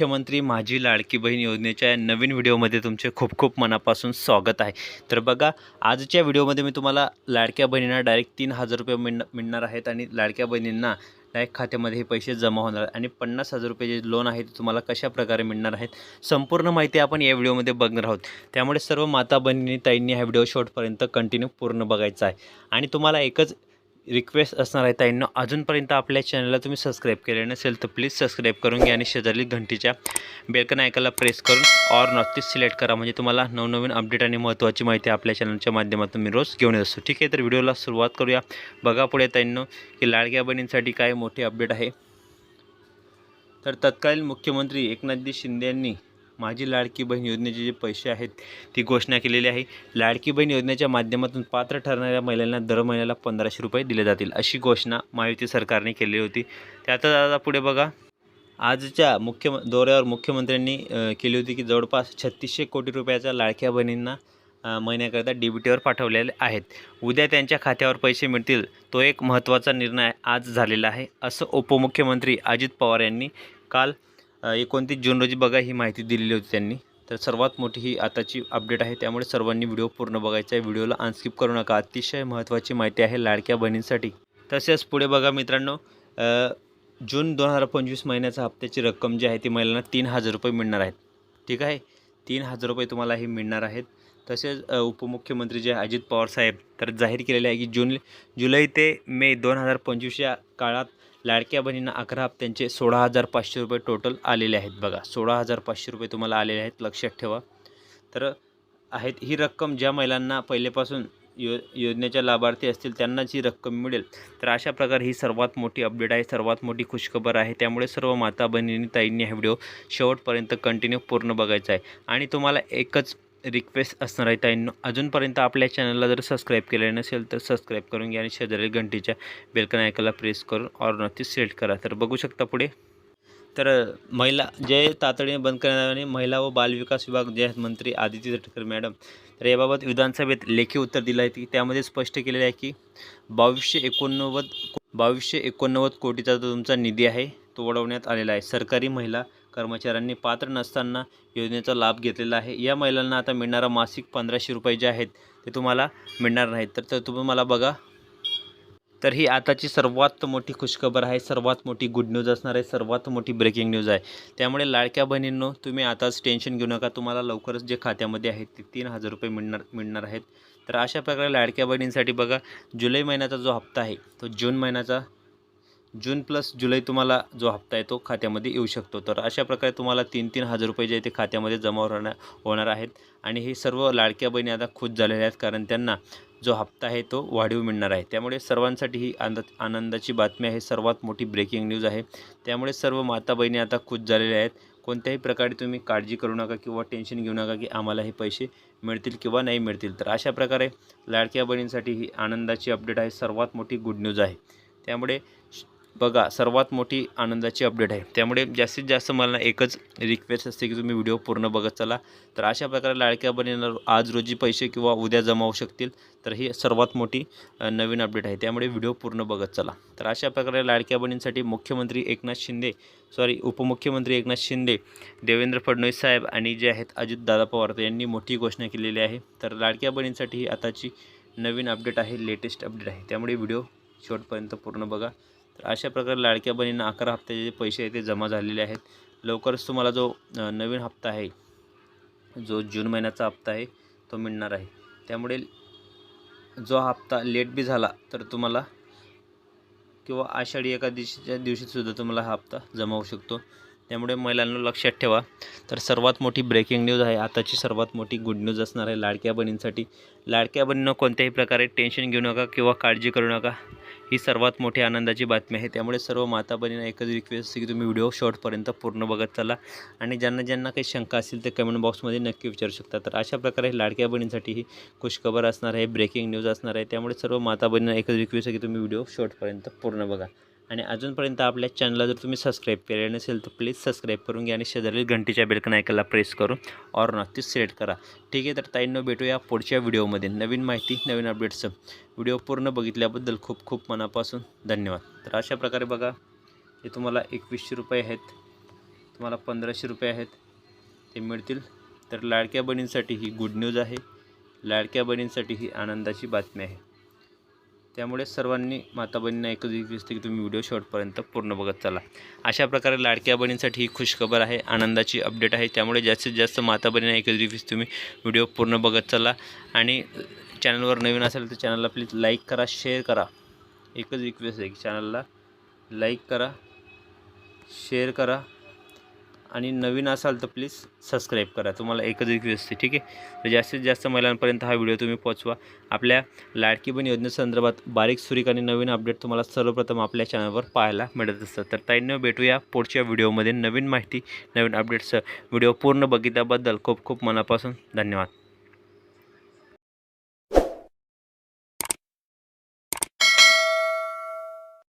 मुख्यमंत्री माझी लाडकी बहीण योजनेच्या या नवीन व्हिडिओमध्ये तुमचे खूप खूप मनापासून स्वागत आहे. तर बघा आजच्या व्हिडिओमध्ये मी तुम्हाला लाडक्या बहिणींना डायरेक्ट तीन हजार रुपये मिळ मिळणार आहेत आणि लाडक्या बहिणींना डायरेक्ट खात्यामध्ये हे पैसे जमा होणार आहेत. आणि पन्नास हजार रुपये जे लोन आहे ते तुम्हाला कशा प्रकारे मिळणार आहेत संपूर्ण माहिती आपण या व्हिडिओमध्ये बघणार आहोत. त्यामुळे सर्व माता बहिणी ताईंनी हा व्हिडिओ शॉर्टपर्यंत कंटिन्यू पूर्ण बघायचा आहे. आणि तुम्हाला एकच रिक्वेस्ट असणार आहे ताईंनो. अजूनपर्यंत आपल्या चॅनलला तुम्ही सबस्क्राईब केले नसेल तर प्लीज सबस्क्राईब करून घ्या आणि शेजारी घंटीच्या बेलकन ऐकायला प्रेस करून ऑर नॉर्थिस सिलेक्ट करा. म्हणजे तुम्हाला नवनवीन अपडेट आणि महत्त्वाची माहिती आपल्या चॅनलच्या माध्यमातून मी रोज घेऊन येत असतो. ठीक आहे तर व्हिडिओला सुरुवात करूया. बघा पुढे ताईंनो की लाडक्या बहिणींसाठी काय मोठी अपडेट आहे. तर तत्कालीन मुख्यमंत्री एकनाथजी शिंदे यांनी माझी लाडकी बहीण योजनेचे जे पैसे आहेत ती घोषणा केलेली आहे. लाडकी बहीण योजनेच्या माध्यमातून पात्र ठरणाऱ्या महिलांना दर महिन्याला पंधराशे रुपये दिले जातील अशी घोषणा महायुती सरकारने केली होती. त्यातच आता पुढे बघा. आजच्या मुख्य दौऱ्यावर मुख्यमंत्र्यांनी केली होती की जवळपास छत्तीसशे कोटी रुपयाच्या लाडक्या बहिणींना महिन्याकरिता महिन्याकरता डी बी टीवर पाठवलेले आहेत. उद्या त्यांच्या खात्यावर पैसे मिळतील तो एक महत्त्वाचा निर्णय आज झालेला आहे असं उपमुख्यमंत्री अजित पवार यांनी काल एकोणतीस जून रोजी बघा ही माहिती दिलेली होती त्यांनी. तर सर्वात मोठी ही आताची अपडेट आहे त्यामुळे सर्वांनी व्हिडिओ पूर्ण बघायचा आहे. व्हिडिओला अनस्किप करू नका. अतिशय महत्त्वाची माहिती आहे लाडक्या बहिणींसाठी. तसेच पुढे बघा मित्रांनो जून दोन हजार पंचवीस महिन्याचा हप्त्याची रक्कम जी आहे ती महिलांना तीन हजार रुपये मिळणार आहेत. ठीक आहे? तीन हजार रुपये तुम्हाला हे मिळणार आहेत. तसेच उपमुख्यमंत्री जे अजित पवार साहेब तर जाहीर केलेले आहे की जून जुलै ते मे दोन हजार पंचवीस या काळात लाडक्या बहिणींना अकरा हप्त्यांचे सोळा हजार पाचशे रुपये टोटल आलेले आहेत बघा. सोळा हजार पाचशे रुपये तुम्हाला आलेले आहेत लक्षात ठेवा. तर आहेत ही रक्कम ज्या महिलांना पहिलेपासून यो योजनेच्या लाभार्थी असतील त्यांनाच ही रक्कम मिळेल. तर अशा प्रकारे ही सर्वात मोठी अपडेट आहे सर्वात मोठी खुशखबर आहे. त्यामुळे सर्व माता बहिणींनी ताईंनी हा व्हिडिओ शेवटपर्यंत कंटिन्यू पूर्ण बघायचा आहे. आणि तुम्हाला एकच रिक्वेस्ट असणार आहे ताईंनो. अजूनपर्यंत आपल्या चॅनलला जर सबस्क्राईब केले नसेल तर सबस्क्राईब करून घ्या आणि शेजारी घंटीच्या बेलकन ऐकायला प्रेस करून ऑर नक्की सिलेक्ट करा. तर बघू शकता पुढे. तर महिला जे तातडीने बंद करण्यात महिला व बालविकास विभाग जे आहेत मंत्री आदित्य तटकरे मॅडम. तर याबाबत विधानसभेत लेखी उत्तर दिलं आहे की त्यामध्ये स्पष्ट केलेलं आहे की बावीसशे एकोणनव्वद बावीसशे एकोणनव्वद कोटीचा जो तुमचा निधी आहे तो वळवण्यात आलेला आहे. सरकारी महिला कर्मचाऱ्यांनी पात्र नसताना योजनेचा लाभ घेतलेला आहे. या महिलांना आता मिळणारा मासिक पंधराशे रुपये जे आहेत ते तुम्हाला मिळणार नाहीत. तर तर तुम्ही मला बघा. तर ही आताची सर्वात मोठी खुशखबर आहे. सर्वात मोठी गुड न्यूज असणार आहे. सर्वात मोठी ब्रेकिंग न्यूज आहे. त्यामुळे लाडक्या बहिणींनो तुम्ही आताच टेन्शन घेऊ नका. तुम्हाला लवकरच जे खात्यामध्ये आहेत ते तीन हजार रुपये मिळणार मिळणार आहेत. तर अशा प्रकारे लाडक्या बहिणींसाठी बघा जुलै महिन्याचा जो हप्ता आहे तो जून महिन्याचा जून प्लस जुलै तुम्हाला जो हप्ता आहे तो खात्यामध्ये येऊ शकतो. तर अशा प्रकारे तुम्हाला तीन तीन हजार रुपये जे ते खात्यामध्ये जमा होणार होणार आहेत. आणि हे सर्व लाडक्या बहिणी आता खुश झालेल्या आहेत कारण त्यांना जो हप्ता आहे तो वाढीव मिळणार आहे. त्यामुळे सर्वांसाठी ही आनंद आनंदाची बातमी आहे. सर्वात मोठी ब्रेकिंग न्यूज आहे. त्यामुळे सर्व माता बहिणी आता खुश झालेल्या आहेत. कोणत्याही प्रकारे तुम्ही काळजी करू नका किंवा टेन्शन घेऊ नका की आम्हाला हे पैसे मिळतील किंवा नाही मिळतील. तर अशा प्रकारे लाडक्या बहिणींसाठी ही आनंदाची अपडेट आहे. सर्वात मोठी गुड न्यूज आहे. त्यामुळे बघा सर्वात मोठी आनंदाची अपडेट आहे. त्यामुळे जास्तीत जास्त मला एकच रिक्वेस्ट असते की तुम्ही व्हिडिओ पूर्ण बघत चला. तर अशा प्रकारे लाडक्या बहिणींना आज रोजी पैसे किंवा उद्या जमा होऊ शकतील तर ही सर्वात मोठी नवीन अपडेट आहे. त्यामुळे व्हिडिओ पूर्ण बघत चला. तर अशा प्रकारे लाडक्या बहिणींसाठी मुख्यमंत्री एकनाथ शिंदे सॉरी उपमुख्यमंत्री एकनाथ शिंदे देवेंद्र फडणवीस साहेब आणि जे आहेत अजितदादा पवार यांनी मोठी घोषणा केलेली आहे. तर लाडक्या बहिणींसाठी ही आताची नवीन अपडेट आहे लेटेस्ट अपडेट आहे. त्यामुळे व्हिडिओ शेवटपर्यंत पूर्ण बघा. तर अशा प्रकारे लाडक्या बहिणींना अकरा हप्त्याचे जे पैसे आहेत ते जमा झालेले आहेत. लवकरच तुम्हाला जो नवीन हप्ता आहे जो जून महिन्याचा हप्ता आहे तो मिळणार आहे. त्यामुळे जो हप्ता लेट बी झाला तर तुम्हाला किंवा आषाढी एकादशीच्या दिवशीसुद्धा तुम्हाला हा हप्ता जमा होऊ शकतो. त्यामुळे महिलांना लक्षात ठेवा. तर सर्वात मोठी ब्रेकिंग न्यूज आहे. आताची सर्वात मोठी गुड न्यूज असणार आहे लाडक्या बहिणींसाठी. लाडक्या बहिणींना कोणत्याही प्रकारे टेन्शन घेऊ नका किंवा काळजी करू नका. ही सर्वात मोठी आनंदाची बातमी आहे. त्यामुळे सर्व माता बहिणींना एकच रिक्वेस्ट असते की तुम्ही व्हिडिओ शॉर्टपर्यंत पूर्ण बघत चला. आणि ज्यांना ज्यांना काही शंका असतील ते कमेंट बॉक्समध्ये नक्की विचारू शकता. तर अशा प्रकारे लाडक्या बहिणींसाठी ही खुशखबर असणार आहे ब्रेकिंग न्यूज असणार आहे. त्यामुळे सर्व माता बहिणींना एकच रिक्वेस्ट आहे की तुम्ही व्हिडिओ शॉर्टपर्यंत पूर्ण बघा. आणि अजूनपर्यंत आपल्या चॅनलला जर तुम्ही सबस्क्राईब केले नसेल तर प्लीज सबस्क्राईब करून घ्या आणि शेजारील घंटीच्या बेलकन ऐकायला प्रेस करून ऑर नक्कीच सिलेक्ट करा. ठीक आहे तर ताईंनो भेटूया पुढच्या व्हिडिओमध्ये नवीन माहिती नवीन अपडेट्स व्हिडिओ पूर्ण बघितल्याबद्दल खूप खूप मनापासून धन्यवाद. तर अशा प्रकारे बघा हे तुम्हाला एकवीसशे रुपये आहेत तुम्हाला पंधराशे रुपये आहेत ते मिळतील. तर लाडक्या बहिणींसाठी ही गुड न्यूज आहे. लाडक्या बहिणींसाठी ही आनंदाची बातमी आहे. त्यामुळे सर्वांनी माता बहिणींना एकच रिक्वेस्ट आहे की तुम्ही व्हिडिओ शॉर्टपर्यंत पूर्ण बघत चला. अशा प्रकारे लाडक्या बहिणींसाठी ही खुशखबर आहे आनंदाची अपडेट आहे. त्यामुळे जास्तीत जास्त माता बहिणींना एकच रिक्वेस्ट तुम्ही व्हिडिओ पूर्ण बघत चला. आणि चॅनलवर नवीन असेल तर चॅनलला प्लीज लाईक करा शेअर करा. एकच रिक्वेस्ट आहे की चॅनलला लाईक करा शेअर करा. आणि नवीन असाल तर प्लीज सबस्क्राईब करा. तुम्हाला एकच रिक्वेस्ट आहे ठीक आहे? तर जास्तीत जास्त महिलांपर्यंत हा व्हिडिओ तुम्ही पोचवा आपल्या लाडकी बहीण योजनेसंदर्भात बारीक सुरीक आणि नवीन अपडेट तुम्हाला सर्वप्रथम आपल्या चॅनलवर पाहायला मिळत असतं तर ताईंनो भेटूया पुढच्या व्हिडिओमध्ये नवीन माहिती नवीन अपडेट्स व्हिडिओ पूर्ण बघितल्याबद्दल खूप खूप मनापासून धन्यवाद.